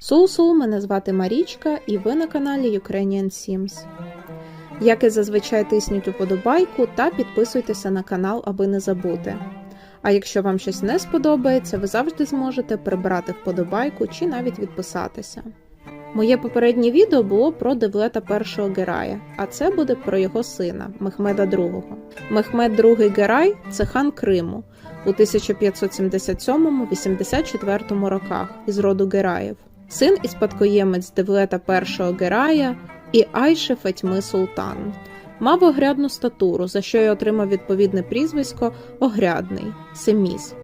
Сул-сул, мене звати Марічка, і ви на каналі Ukrainian Sims. Як і зазвичай тисніть уподобайку та підписуйтеся на канал, аби не забути. А якщо вам щось не сподобається, ви завжди зможете прибрати вподобайку чи навіть відписатися. Моє попереднє відео було про Девлета першого Герая, а це буде про його сина Мехмеда II. Мехмед II Герай це хан Криму у 1577-84 роках із роду Гераїв, син і спадкоємець Девлета першого Герая і Айше Фатьми Султан. Мав огрядну статуру, за що й отримав відповідне прізвисько Огрядний Семіс.